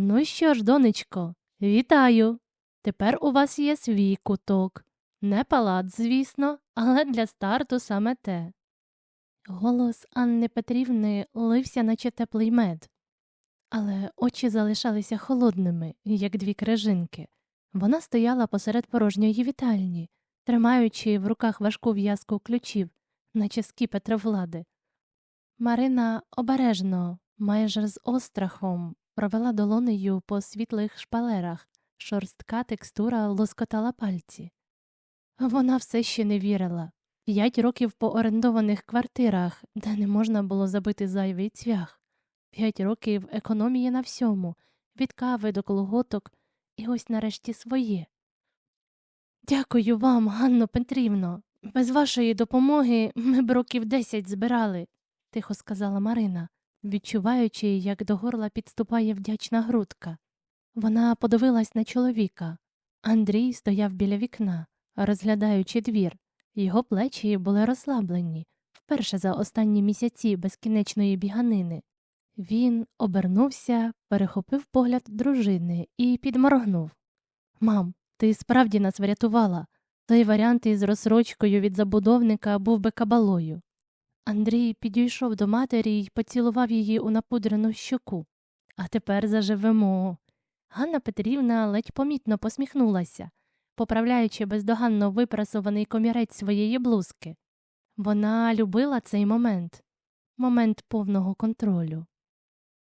Ну що ж, донечко, вітаю. Тепер у вас є свій куток. Не палац, звісно, але для старту саме те. Голос Анни Петрівни лився, наче теплий мед, але очі залишалися холодними, як дві крижинки. Вона стояла посеред порожньої вітальні, тримаючи в руках важку в'язку ключів, наче скіпетр влади. Марина обережно, майже з острахом, провела долонею по світлих шпалерах, шорстка текстура лоскотала пальці. Вона все ще не вірила. П'ять років по орендованих квартирах, де не можна було забити зайвий цвях, п'ять років економії на всьому, від кави до колготок, і ось нарешті своє. Дякую вам, Ганно Петрівно. Без вашої допомоги ми б років десять збирали, тихо сказала Марина, відчуваючи, як до горла підступає вдячна грудка. Вона подивилась на чоловіка. Андрій стояв біля вікна, розглядаючи двір. Його плечі були розслаблені вперше за останні місяці безкінечної біганини. Він обернувся, перехопив погляд дружини і підморгнув. Мам, ти справді нас врятувала. Той варіант із розсрочкою від забудовника був би кабалою. Андрій підійшов до матері й поцілував її у напудрену щоку. А тепер заживемо. Ганна Петрівна ледь помітно посміхнулася, поправляючи бездоганно випрасований комірець своєї блузки. Вона любила цей момент момент повного контролю.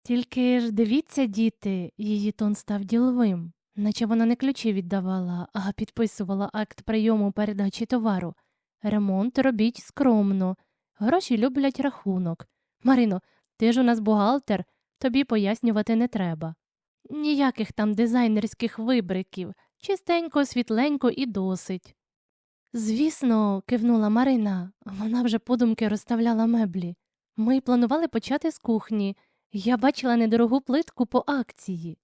Тільки ж дивіться, діти, її тон став діловим, наче вона не ключі віддавала, а підписувала акт прийому передачі товару. Ремонт робіть скромно, гроші люблять рахунок. Марино, ти ж у нас бухгалтер, тобі пояснювати не треба. Ніяких там дизайнерських вибриків, чистенько, світленько і досить. Звісно, кивнула Марина, вона вже подумки розставляла меблі. Ми планували почати з кухні. Я бачила недорогу плитку по акції.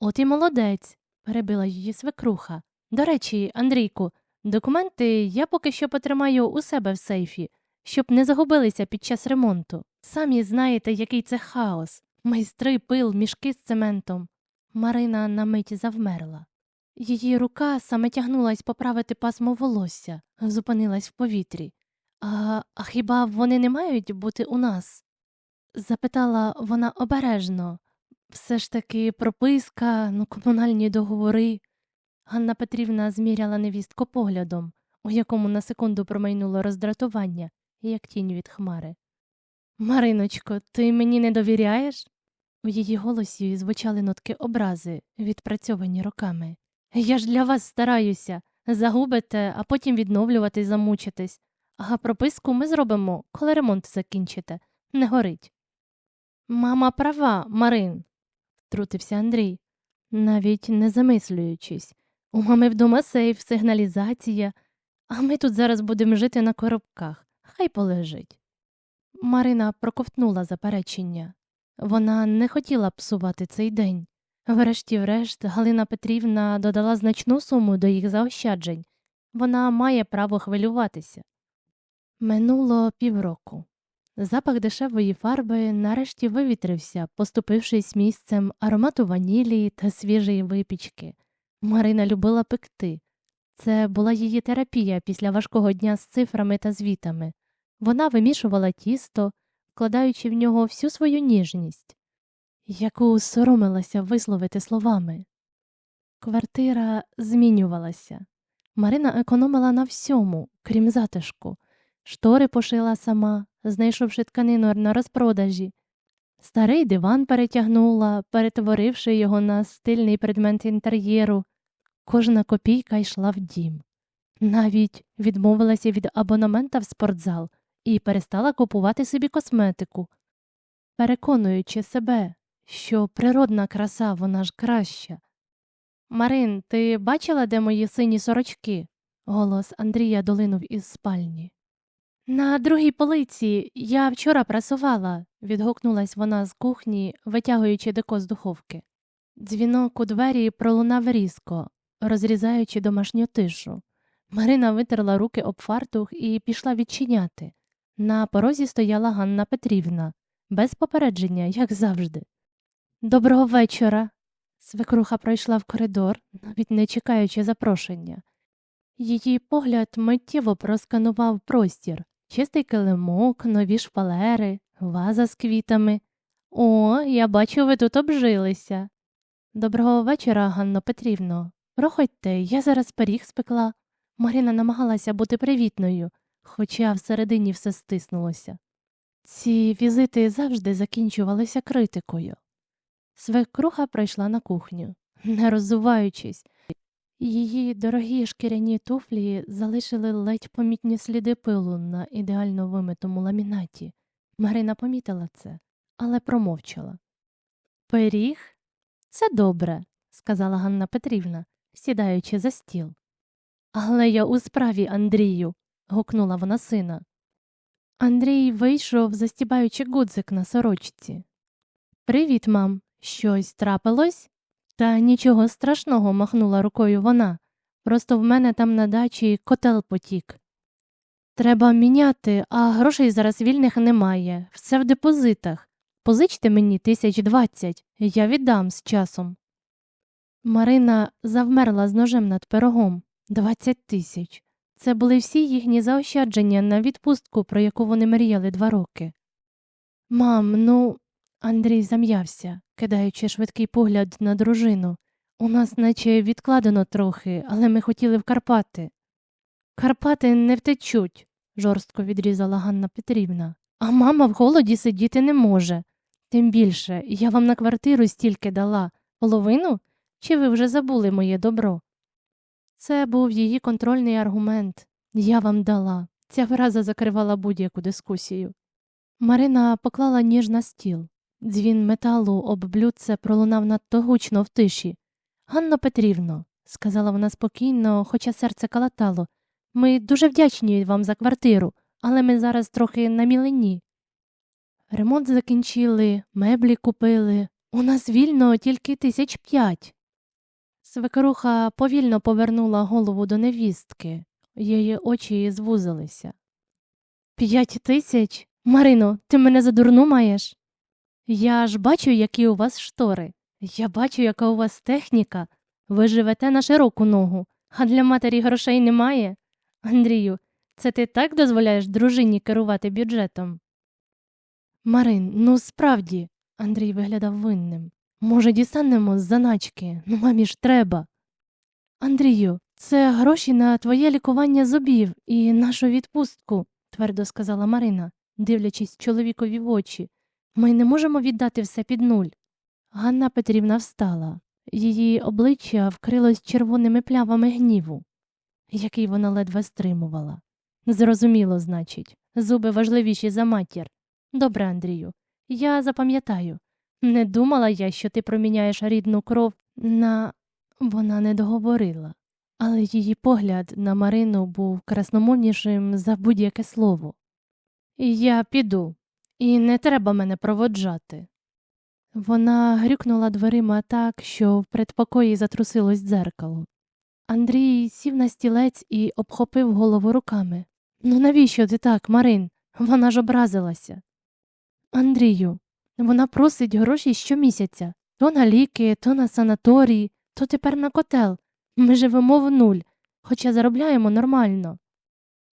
От і молодець, перебила її свекруха. До речі, Андрійку, документи я поки що потримаю у себе в сейфі, щоб не загубилися під час ремонту. Самі знаєте, який це хаос. Майстри, пил, мішки з цементом. Марина на мить завмерла. Її рука саме тягнулась поправити пасмо волосся, зупинилась в повітрі. А, а хіба вони не мають бути у нас? запитала вона обережно. Все ж таки прописка, ну, комунальні договори. Ганна Петрівна зміряла невістку поглядом, у якому на секунду промайнуло роздратування, як тінь від хмари. Мариночко, ти мені не довіряєш? У її голосі звучали нотки образи, відпрацьовані роками. Я ж для вас стараюся. Загубите, а потім відновлювати замучитесь. А прописку ми зробимо, коли ремонт закінчите. Не горить. Мама права, Марин, втрутився Андрій, навіть не замислюючись. У мами вдома сейф, сигналізація, а ми тут зараз будемо жити на коробках. Хай полежить. Марина проковтнула заперечення. Вона не хотіла псувати цей день. Врешті-врешт, Галина Петрівна додала значну суму до їх заощаджень. Вона має право хвилюватися. Минуло півроку. Запах дешевої фарби нарешті вивітрився, поступившись місцем аромату ванілі та свіжої випічки. Марина любила пекти. Це була її терапія після важкого дня з цифрами та звітами. Вона вимішувала тісто, вкладаючи в нього всю свою ніжність, яку соромилася висловити словами. Квартира змінювалася. Марина економила на всьому, крім затишку. Штори пошила сама, знайшовши тканину на розпродажі. Старий диван перетягнула, перетворивши його на стильний предмет інтер'єру. Кожна копійка йшла в дім. Навіть відмовилася від абонемента в спортзал і перестала купувати собі косметику, переконуючи себе, що природна краса вона ж краща. Марин, ти бачила, де мої сині сорочки? Голос Андрія долинув із спальні. На другій полиці я вчора прасувала, відгукнулась вона з кухні, витягуючи деко з духовки. Дзвінок у двері пролунав різко, розрізаючи домашню тишу. Марина витерла руки об фартух і пішла відчиняти. На порозі стояла Ганна Петрівна, без попередження, як завжди. Доброго вечора, Свекруха пройшла в коридор, навіть не чекаючи запрошення. Її погляд миттєво просканував простір чистий килимок, нові шпалери, ваза з квітами. О, я бачу, ви тут обжилися. Доброго вечора, Ганно Петрівно. Проходьте, я зараз пиріг спекла. Марина намагалася бути привітною, хоча всередині все стиснулося. Ці візити завжди закінчувалися критикою. Свекруха прийшла на кухню, не роззуваючись. Її дорогі шкіряні туфлі залишили ледь помітні сліди пилу на ідеально вимитому ламінаті. Марина помітила це, але промовчала. Пиріг? Це добре, сказала Ганна Петрівна, сідаючи за стіл. Але я у справі, Андрію, гукнула вона сина. Андрій вийшов, застібаючи гудзик на сорочці. Привіт, мам. Щось трапилось? Та нічого страшного, махнула рукою вона. Просто в мене там на дачі котел потік. Треба міняти, а грошей зараз вільних немає, все в депозитах. Позичте мені тисяч двадцять, я віддам з часом. Марина завмерла з ножем над пирогом двадцять тисяч. Це були всі їхні заощадження на відпустку, про яку вони мріяли два роки. Мам, ну, Андрій зам'явся, кидаючи швидкий погляд на дружину. У нас наче відкладено трохи, але ми хотіли в Карпати. Карпати не втечуть, жорстко відрізала Ганна Петрівна. А мама в голоді сидіти не може. Тим більше, я вам на квартиру стільки дала. Половину? Чи ви вже забули моє добро? Це був її контрольний аргумент. Я вам дала. Ця фраза закривала будь-яку дискусію. Марина поклала ніж на стіл. Дзвін металу об блюдце пролунав надто гучно в тиші. Ганно Петрівно, сказала вона спокійно, хоча серце калатало, ми дуже вдячні вам за квартиру, але ми зараз трохи на мілені. Ремонт закінчили, меблі купили. У нас вільно тільки тисяч п'ять. Свекруха повільно повернула голову до невістки, її очі звузилися. П'ять тисяч? Марино, ти мене за дурну маєш? Я ж бачу, які у вас штори. Я бачу, яка у вас техніка. Ви живете на широку ногу, а для матері грошей немає. Андрію, це ти так дозволяєш дружині керувати бюджетом? Марин, ну справді, Андрій виглядав винним. Може, дістанемо з заначки, ну мамі ж треба. Андрію, це гроші на твоє лікування зубів і нашу відпустку, твердо сказала Марина, дивлячись чоловікові в очі. Ми не можемо віддати все під нуль. Ганна Петрівна встала. Її обличчя вкрилось червоними плявами гніву, який вона ледве стримувала. Зрозуміло, значить, зуби важливіші за матір. Добре, Андрію, я запам'ятаю. Не думала я, що ти проміняєш рідну кров на. Вона не договорила, але її погляд на Марину був красномовнішим за будь-яке слово. Я піду, і не треба мене проводжати. Вона грюкнула дверима так, що в предпокої затрусилось дзеркало. Андрій сів на стілець і обхопив голову руками. Ну навіщо ти так, Марин? Вона ж образилася. Андрію, вона просить гроші щомісяця то на ліки, то на санаторії, то тепер на котел. Ми живемо в нуль, хоча заробляємо нормально.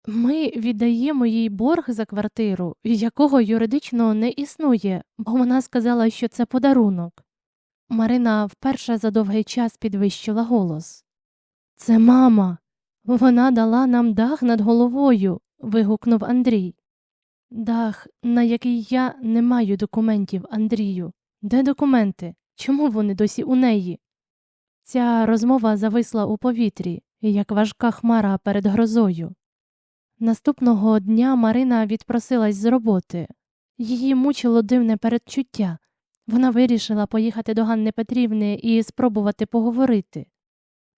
Ми віддаємо їй борг за квартиру, якого юридично не існує, бо вона сказала, що це подарунок. Марина вперше за довгий час підвищила голос. Це мама. Вона дала нам дах над головою. вигукнув Андрій. Дах, на який я не маю документів, Андрію. Де документи? Чому вони досі у неї? Ця розмова зависла у повітрі, як важка хмара перед грозою. Наступного дня Марина відпросилась з роботи. Її мучило дивне передчуття. Вона вирішила поїхати до Ганни Петрівни і спробувати поговорити.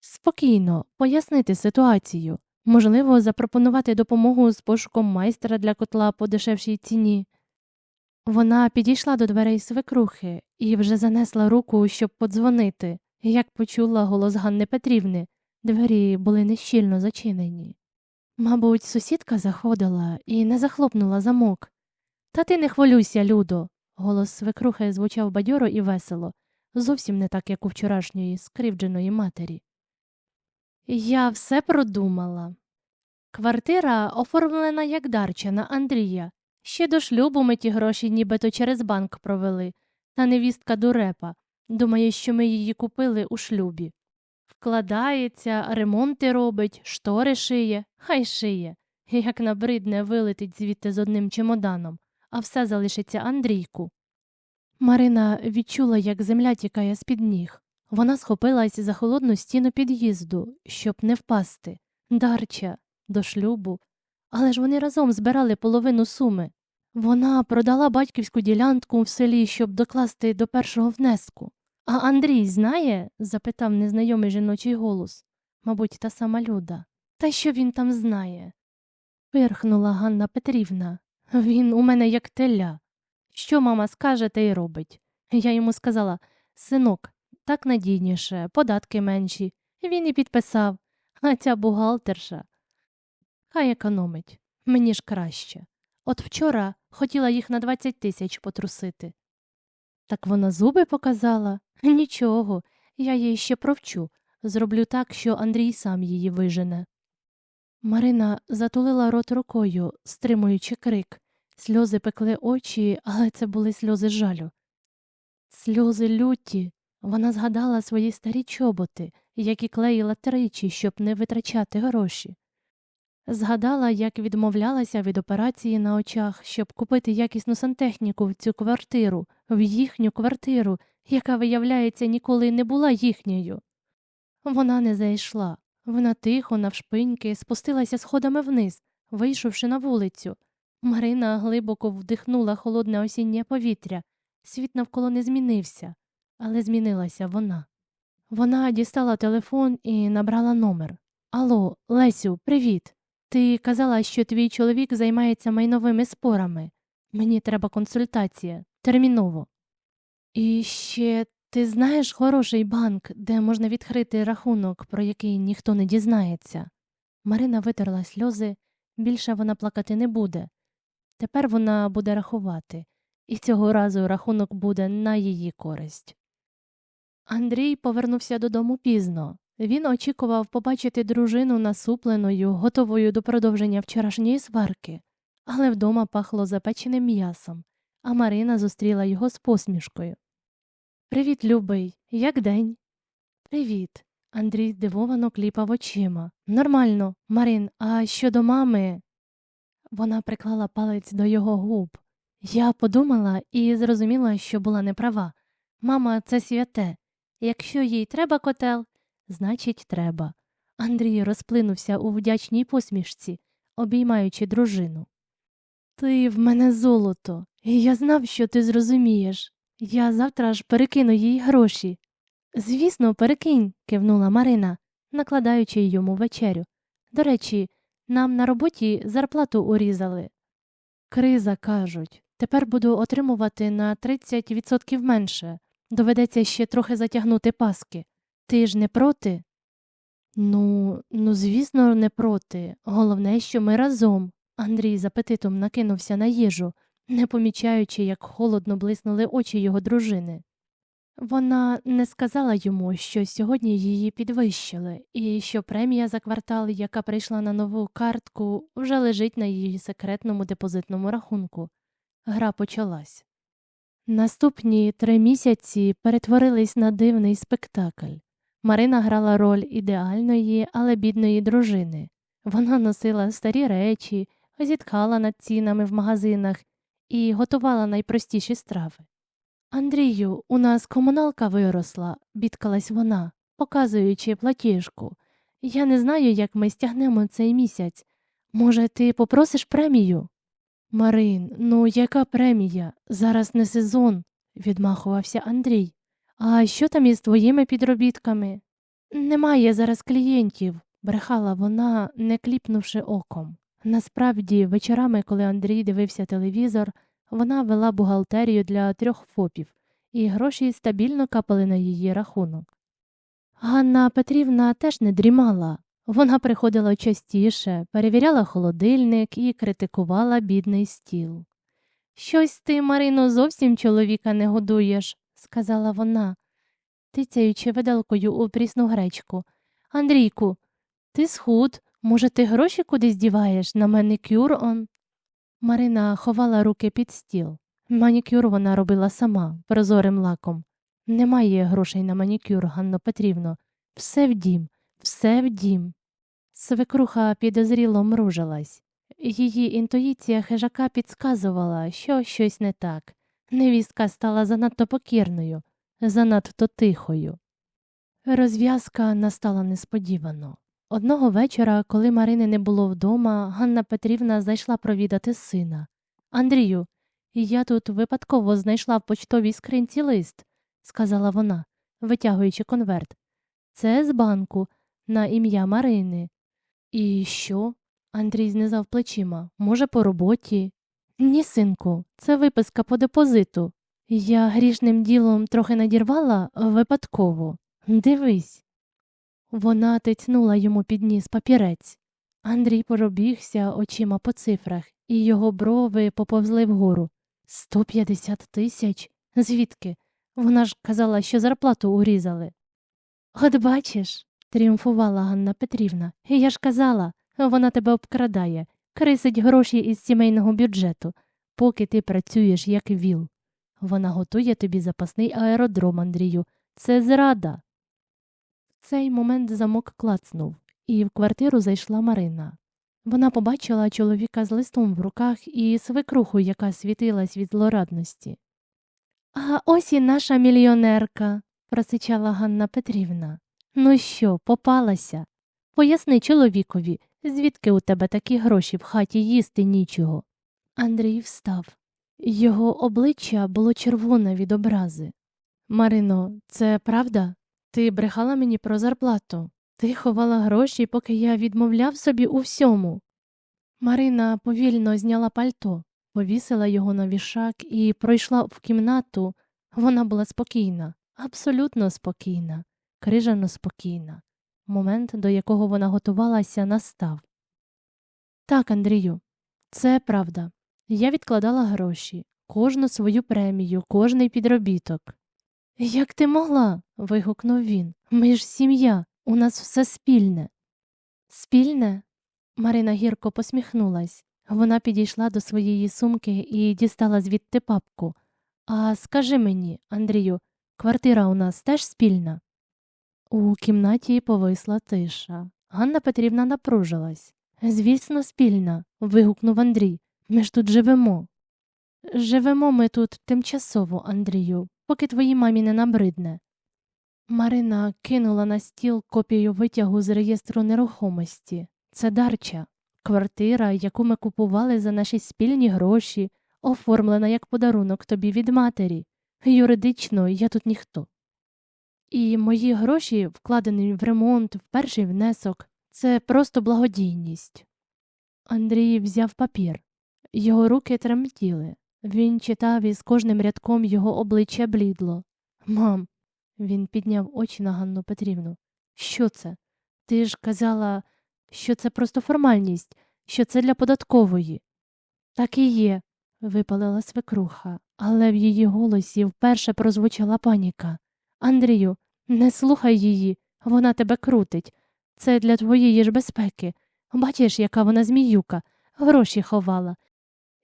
Спокійно, пояснити ситуацію, можливо, запропонувати допомогу з пошуком майстра для котла по дешевшій ціні. Вона підійшла до дверей свекрухи і вже занесла руку, щоб подзвонити, як почула голос Ганни Петрівни. Двері були нещільно зачинені. Мабуть, сусідка заходила і не захлопнула замок. Та ти не хвилюйся, Людо. Голос свекрухи звучав бадьоро і весело. зовсім не так, як у вчорашньої скривдженої матері. Я все продумала. Квартира оформлена як дарча Андрія. Ще до шлюбу ми ті гроші нібито через банк провели, та невістка дурепа. Думає, що ми її купили у шлюбі. Вкладається, ремонти робить, штори шиє, хай шиє. Як набридне вилетить звідти з одним чемоданом, а все залишиться Андрійку. Марина відчула, як земля тікає з-під ніг. Вона схопилась за холодну стіну під'їзду, щоб не впасти. Дарча, до шлюбу. Але ж вони разом збирали половину суми. Вона продала батьківську ділянку в селі, щоб докласти до першого внеску. А Андрій знає? запитав незнайомий жіночий голос. Мабуть, та сама люда. Та що він там знає? Пирхнула Ганна Петрівна. Він у мене як теля. Що мама скаже, те й робить. Я йому сказала синок, так надійніше, податки менші. Він і підписав, а ця бухгалтерша. Хай економить, мені ж краще. От вчора хотіла їх на 20 тисяч потрусити. Так вона зуби показала? Нічого, я її ще провчу. Зроблю так, що Андрій сам її вижене. Марина затулила рот рукою, стримуючи крик. Сльози пекли очі, але це були сльози жалю. Сльози люті. Вона згадала свої старі чоботи, які клеїла тричі, щоб не витрачати гроші. Згадала, як відмовлялася від операції на очах, щоб купити якісну сантехніку в цю квартиру, в їхню квартиру, яка, виявляється, ніколи не була їхньою. Вона не зайшла. Вона тихо, навшпиньки, спустилася сходами вниз, вийшовши на вулицю. Марина глибоко вдихнула холодне осіннє повітря. Світ навколо не змінився, але змінилася вона. Вона дістала телефон і набрала номер. Алло, Лесю, привіт. Ти казала, що твій чоловік займається майновими спорами. Мені треба консультація. Терміново. І ще ти знаєш хороший банк, де можна відкрити рахунок, про який ніхто не дізнається. Марина витерла сльози, більше вона плакати не буде. Тепер вона буде рахувати, і цього разу рахунок буде на її користь. Андрій повернувся додому пізно. Він очікував побачити дружину насупленою, готовою до продовження вчорашньої сварки, але вдома пахло запеченим м'ясом, а Марина зустріла його з посмішкою. Привіт, любий, як день? Привіт. Андрій здивовано кліпав очима. Нормально, Марин, а щодо мами. Вона приклала палець до його губ. Я подумала і зрозуміла, що була неправа. Мама, це святе. Якщо їй треба котел, значить, треба. Андрій розплинувся у вдячній посмішці, обіймаючи дружину. Ти в мене золото, і я знав, що ти зрозумієш. Я завтра ж перекину їй гроші. Звісно, перекинь, кивнула Марина, накладаючи йому вечерю. До речі, нам на роботі зарплату урізали. Криза, кажуть, тепер буду отримувати на 30% менше. Доведеться ще трохи затягнути паски. Ти ж не проти? Ну, ну, звісно, не проти. Головне, що ми разом. Андрій з апетитом накинувся на їжу, не помічаючи, як холодно блиснули очі його дружини. Вона не сказала йому, що сьогодні її підвищили, і що премія за квартал, яка прийшла на нову картку, вже лежить на її секретному депозитному рахунку. Гра почалась. Наступні три місяці перетворились на дивний спектакль. Марина грала роль ідеальної, але бідної дружини. Вона носила старі речі, зітхала над цінами в магазинах і готувала найпростіші страви. Андрію, у нас комуналка виросла, бідкалась вона, показуючи платіжку. Я не знаю, як ми стягнемо цей місяць. Може, ти попросиш премію? Марин, ну яка премія? Зараз не сезон, відмахувався Андрій. А що там із твоїми підробітками? Немає зараз клієнтів, брехала вона, не кліпнувши оком. Насправді, вечорами, коли Андрій дивився телевізор, вона вела бухгалтерію для трьох фопів, і гроші стабільно капали на її рахунок. Ганна Петрівна теж не дрімала. Вона приходила частіше, перевіряла холодильник і критикувала бідний стіл. Щось ти, Марино, зовсім чоловіка не годуєш, сказала вона. тицяючи виделкою у прісну гречку. Андрійку, ти схуд, може, ти гроші кудись діваєш на манікюр он? Марина ховала руки під стіл. Манікюр вона робила сама, прозорим лаком. Немає грошей на манікюр, Ганно Петрівно. Все в дім, все в дім. Свекруха підозріло мружилась. Її інтуїція хижака підсказувала, що щось не так. Невістка стала занадто покірною, занадто тихою. Розв'язка настала несподівано. Одного вечора, коли Марини не було вдома, Ганна Петрівна зайшла провідати сина. Андрію, я тут випадково знайшла в почтовій скринці лист, сказала вона, витягуючи конверт. Це з банку на ім'я Марини. І що? Андрій знизав плечима. Може, по роботі? Ні, синку, це виписка по депозиту. Я грішним ділом трохи надірвала випадково. Дивись. Вона тицнула йому під ніс папірець. Андрій поробігся очима по цифрах, і його брови поповзли вгору. Сто п'ятдесят тисяч? Звідки? Вона ж казала, що зарплату урізали. От бачиш, тріумфувала Ганна Петрівна. Я ж казала, вона тебе обкрадає, крисить гроші із сімейного бюджету, поки ти працюєш як віл. Вона готує тобі запасний аеродром, Андрію. Це зрада. В цей момент замок клацнув, і в квартиру зайшла Марина. Вона побачила чоловіка з листом в руках і свекруху, яка світилась від злорадності. А ось і наша мільйонерка, просичала Ганна Петрівна. Ну що, попалася? Поясни чоловікові, звідки у тебе такі гроші в хаті їсти нічого. Андрій встав. Його обличчя було червоне від образи. Марино, це правда? Ти брехала мені про зарплату. Ти ховала гроші, поки я відмовляв собі у всьому. Марина повільно зняла пальто, повісила його на вішак і пройшла в кімнату. Вона була спокійна, абсолютно спокійна, крижано спокійна. Момент, до якого вона готувалася, настав. Так, Андрію, це правда. Я відкладала гроші, кожну свою премію, кожний підробіток. Як ти могла? вигукнув він. Ми ж сім'я, у нас все спільне. Спільне? Марина гірко посміхнулась. Вона підійшла до своєї сумки і дістала звідти папку. А скажи мені, Андрію, квартира у нас теж спільна? У кімнаті повисла тиша. Ганна Петрівна напружилась. Звісно, спільна. вигукнув Андрій. Ми ж тут живемо. Живемо ми тут тимчасово, Андрію, поки твоїй мамі не набридне. Марина кинула на стіл копію витягу з реєстру нерухомості. Це дарча, квартира, яку ми купували за наші спільні гроші, оформлена як подарунок тобі від матері. Юридично я тут ніхто. І мої гроші, вкладені в ремонт, в перший внесок, це просто благодійність. Андрій взяв папір. Його руки тремтіли. Він читав і з кожним рядком його обличчя блідло. Мам, він підняв очі на Ганну Петрівну. Що це? Ти ж казала, що це просто формальність, що це для податкової. Так і є, випалила свекруха, але в її голосі вперше прозвучала паніка. Андрію, не слухай її, вона тебе крутить. Це для твоєї ж безпеки. Бачиш, яка вона зміюка, гроші ховала.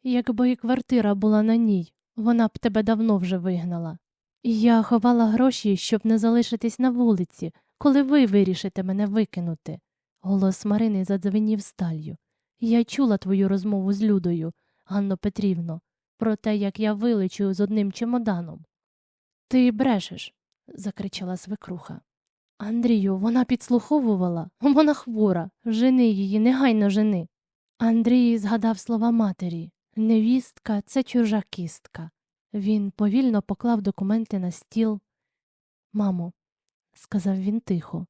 Якби і квартира була на ній, вона б тебе давно вже вигнала. Я ховала гроші, щоб не залишитись на вулиці, коли ви вирішите мене викинути. Голос Марини задзвенів сталью. Я чула твою розмову з Людою, Ганно Петрівно, про те, як я вилечу з одним чемоданом. Ти брешеш, закричала свекруха. Андрію, вона підслуховувала, вона хвора, жени її, негайно жени. Андрій згадав слова матері невістка це чужа кістка. Він повільно поклав документи на стіл. Мамо, сказав він тихо,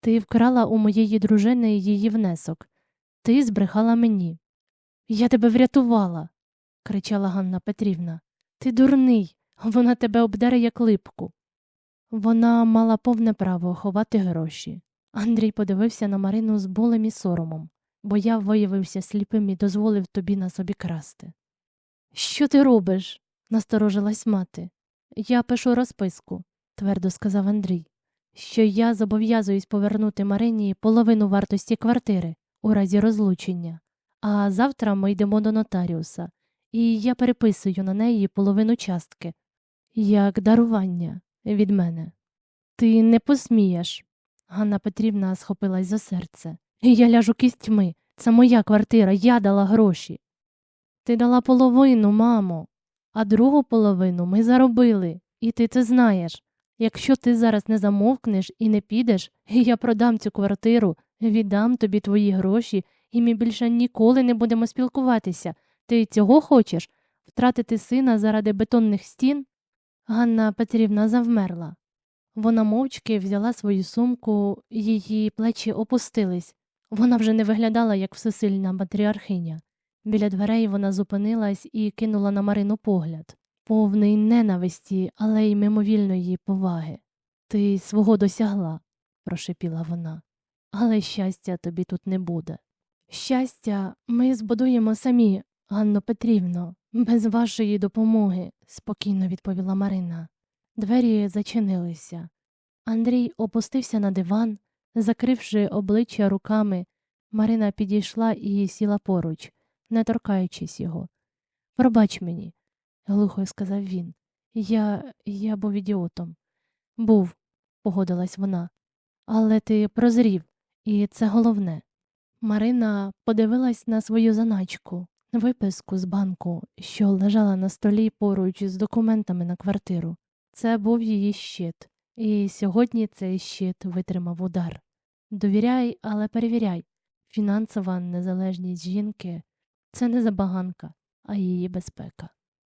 ти вкрала у моєї дружини її внесок. Ти збрехала мені. Я тебе врятувала, кричала Ганна Петрівна. Ти дурний, вона тебе обдере як липку. Вона мала повне право ховати гроші. Андрій подивився на Марину з болем і соромом, бо я виявився сліпим і дозволив тобі на собі красти. Що ти робиш? насторожилась мати. Я пишу розписку. твердо сказав Андрій, що я зобов'язуюсь повернути Марині половину вартості квартири у разі розлучення, а завтра ми йдемо до нотаріуса, і я переписую на неї половину частки, як дарування від мене. Ти не посмієш. Ганна Петрівна схопилась за серце. Я ляжу кістьми. Це моя квартира, я дала гроші. Ти дала половину, мамо, а другу половину ми заробили, і ти це знаєш. Якщо ти зараз не замовкнеш і не підеш, я продам цю квартиру, віддам тобі твої гроші, і ми більше ніколи не будемо спілкуватися. Ти цього хочеш? Втратити сина заради бетонних стін? Ганна Петрівна завмерла. Вона мовчки взяла свою сумку, її плечі опустились. Вона вже не виглядала як всесильна матріархиня. Біля дверей вона зупинилась і кинула на Марину погляд, повний ненависті, але й мимовільної поваги. Ти свого досягла, прошепіла вона, але щастя тобі тут не буде. Щастя, ми збудуємо самі, Ганно Петрівно, без вашої допомоги, спокійно відповіла Марина. Двері зачинилися. Андрій опустився на диван, закривши обличчя руками. Марина підійшла і сіла поруч, не торкаючись його. Пробач мені, глухо сказав він. Я я був ідіотом. Був, погодилась вона. Але ти прозрів, і це головне. Марина подивилась на свою заначку, виписку з банку, що лежала на столі поруч з документами на квартиру. Це був її щит, і сьогодні цей щит витримав удар. Довіряй, але перевіряй. Фінансова незалежність жінки це не забаганка, а її безпека.